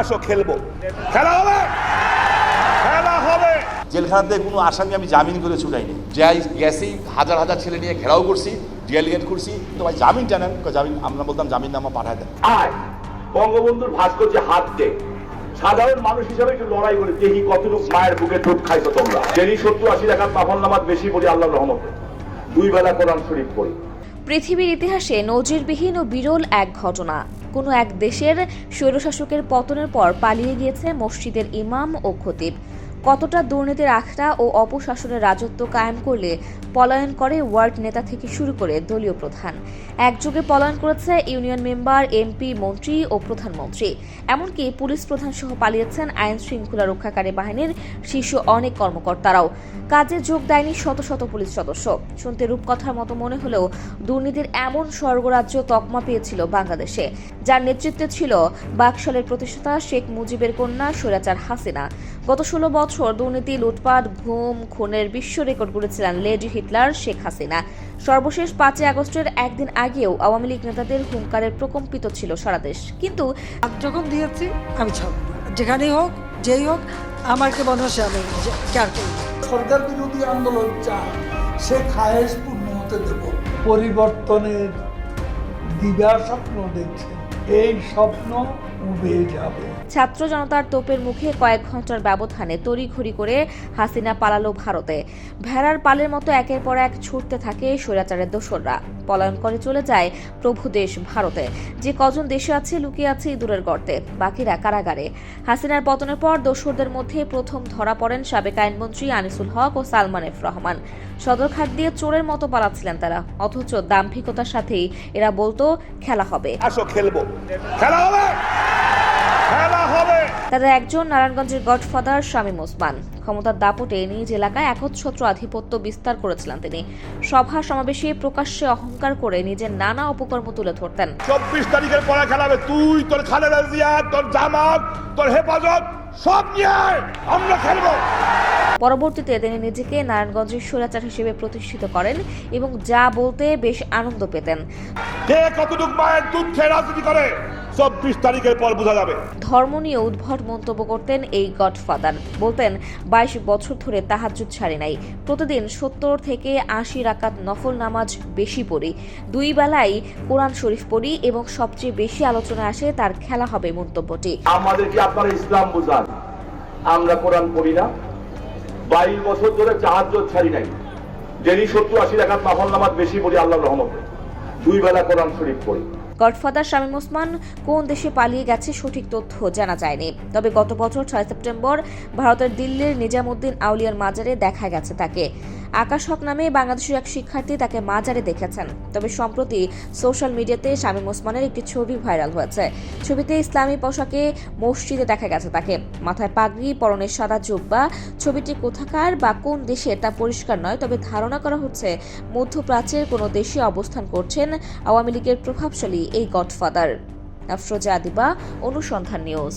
আসো খেলব। খেলা হবে? খেলা হবে। জেলখানাতে কোনো আসামি আমি জামিন করে ছুটাইনি। যাই গেছি হাজার হাজার ছেলে নিয়ে ঘেরাও করছি ডিএলিগেট করছি তো ভাই জামিন টানেন জামিন আমরা বলতাম জামিন নামা পাঠায় দেন। আয় বঙ্গবন্ধুর ভাস্কর্যে হাত দে। সাধারণ মানুষ হিসাবে একটু লড়াই করে দেখি কতটুকু মায়ের বুকে ঠোঁট খাইছো তোমরা। যিনি সত্তর আশি টাকার মাফল নামাজ বেশি পড়ি আল্লাহ রহমতে। দুই বেলা কোরআন শরীফ পড়ি। পৃথিবীর ইতিহাসে নজিরবিহীন ও বিরল এক ঘটনা। কোনো এক দেশের স্বৈরশাসকের পতনের পর পালিয়ে গিয়েছে মসজিদের ইমাম ও খতিব। কতটা দুর্নীতির আখড়া ও অপশাসনের রাজত্ব কায়েম করলে পলায়ন করে ওয়ার্ড নেতা থেকে শুরু করে দলীয় প্রধান। একযোগে পলায়ন করেছে ইউনিয়ন মেম্বার, এমপি, মন্ত্রী ও প্রধানমন্ত্রী। এমনকি পুলিশ প্রধান সহ পালিয়েছেন আইন শৃঙ্খলা রক্ষাকারী বাহিনীর শীর্ষ অনেক কর্মকর্তারাও। কাজে যোগ দেয়নি শত শত পুলিশ সদস্য। শুনতে রূপকথার মতো মনে হলেও দুর্নীতির এমন স্বর্গরাজ্য তকমা পেয়েছিল বাংলাদেশে। যার নেতৃত্বে ছিল বাকশালের প্রতিষ্ঠাতা শেখ মুজিবের কন্যা স্বৈরাচার হাসিনা। গত ষোলো বছর দুর্নীতি লুটপাট ঘুম খুনের বিশ্ব রেকর্ড করেছিলেন লেডি হিটলার শেখ হাসিনা। সর্বশেষ পাঁচই আগস্টের একদিন আগেও আওয়ামী লীগ নেতাদের হুঙ্কারের প্রকম্পিত ছিল সারা দেশ। কিন্তু যখন দিয়েছি আমি ছাড়ব যেখানেই হোক যেই হোক আমাকে মনে হয় আমি কেয়ার করি। সরকার বিরোধী আন্দোলন চায় সে খায়েশ পূর্ণ হতে দেব। পরিবর্তনের দিবা স্বপ্ন দেখছেন এই স্বপ্ন উবে যাবে। ছাত্র জনতার তোপের মুখে কয়েক ঘণ্টার ব্যবধানে তড়িঘড়ি করে হাসিনা পালালো ভারতে। ভেড়ার পালের মতো একের পর এক ছুটতে থাকে স্বৈরাচারের দোসররা। পলায়ন করে চলে যায় প্রভু দেশ ভারতে। যে কজন দেশে আছে, লুকিয়ে আছে ইঁদুরের গর্তে, বাকিরা কারাগারে। হাসিনার পতনের পর দোসরদের মধ্যে প্রথম ধরা পড়েন সাবেক আইনমন্ত্রী আনিসুল হক ও সালমান এফ রহমান। সদরঘাট দিয়ে চোরের মতো পালাচ্ছিলেন তারা। অথচ দাম্ভিকতার সাথেই এরা বলতো খেলা হবে। আসো খেলব। খেলা হবে! তাদের একজন নারায়ণগঞ্জের গডফাদার শামীম ওসমান। ক্ষমতার দাপটে নিজ এলাকায় একচ্ছত্র আধিপত্য বিস্তার করেছিলেন তিনি। সভা সমাবেশে প্রকাশ্যে অহংকার করে নিজের নানা অপকর্ম তুলে ধরতেন। চব্বিশ তারিখের পরে খেলা হবে। তুই তোর খালেদা জিয়া তোর জামাত তোর হেফাজত সব নিয়ে আমরা খেলব! পরবর্তীতে তিনি নিজেকে নারায়ণগঞ্জের স্বৈরাচার হিসেবে প্রতিষ্ঠিত করেন এবং যা বলতে বেশ আনন্দ পেতেন। কে কতটুক মায়ের দুধ খেয়ে রাজনীতি করে চব্বিশ তারিখের পর বোঝা যাবে। ধর্ম নিয়ে উদ্ভট মন্তব্য করতেন এই গডফাদার। বলতেন বাইশ বছর ধরে তাহাজ্জুদ ছাড়ি নাই। প্রতিদিন সত্তর থেকে আশি রাকাত নফল নামাজ বেশি পড়ি। দুই বেলাই কোরআন শরীফ পড়ি এবং সবচেয়ে বেশি আলোচনা আসে তার খেলা হবে মন্তব্যটি। আমাদেরকে আপনারা ইসলাম বুঝান? আমরা কোরআন পড়ি না? বাইশ বছর ধরে জাহাজ ছাড়ি নাই। ডেলি সত্তর আশি টাকার মাহল নামাজ বেশি পড়ি আল্লাহ রহমত। দুই বেলা কোরআন শরীফ পড়ি। গডফাদার শামীম ওসমান কোন দেশে পালিয়ে গেছে সঠিক তথ্য জানা যায়নি। তবে গত বছর ছয় সেপ্টেম্বর ভারতের দিল্লির নিজামুদ্দিন আউলিয়ার মাজারে দেখা গেছে তাকে। আকাশ হক নামে বাংলাদেশের এক শিক্ষার্থী তাকে মাজারে দেখেছেন। তবে সম্প্রতি সোশ্যাল মিডিয়াতে শামীম ওসমানের একটি ছবি ভাইরাল হয়েছে। ছবিতে ইসলামী পোশাকে মসজিদে দেখা গেছে তাকে। মাথায় পাগড়ি পরনের সাদা জুব্বা। ছবিটি কোথাকার বা কোন দেশে তা পরিষ্কার নয়, তবে ধারণা করা হচ্ছে মধ্যপ্রাচ্যের কোনো দেশে অবস্থান করছেন আওয়ামী লীগের প্রভাবশালী এই গডফাদার। আফরোজা আদিবা, অনুসন্ধান নিউজ।